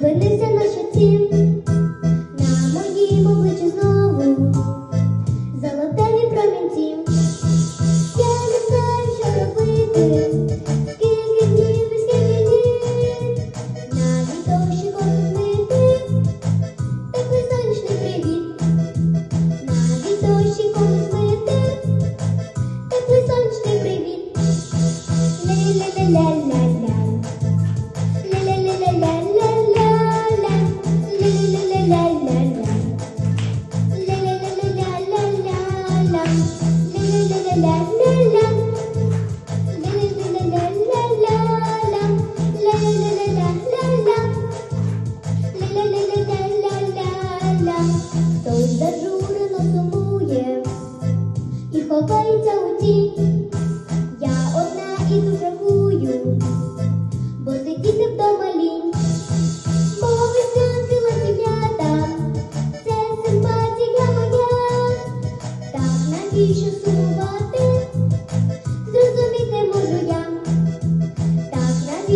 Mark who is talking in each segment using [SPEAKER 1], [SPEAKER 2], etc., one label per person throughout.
[SPEAKER 1] промінці, на моїм обличчі знову золотеві промінці. Я не знаю, що робити, скільки днів і скільки літ, навіть дощі такий сонячний привіт, навіть дощі мити, такий сонячний привіт. Ля-ля-ля-ля-ля-ля. Хтось зажурено сумує і ховається у тінь. Я одна і тут рахую, бо сидіти вдома лінь. Бо веснянки латівнята, це симпатія моя. Так навіщо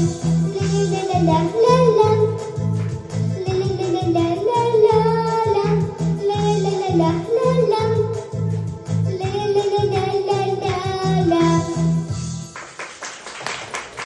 [SPEAKER 1] la la la la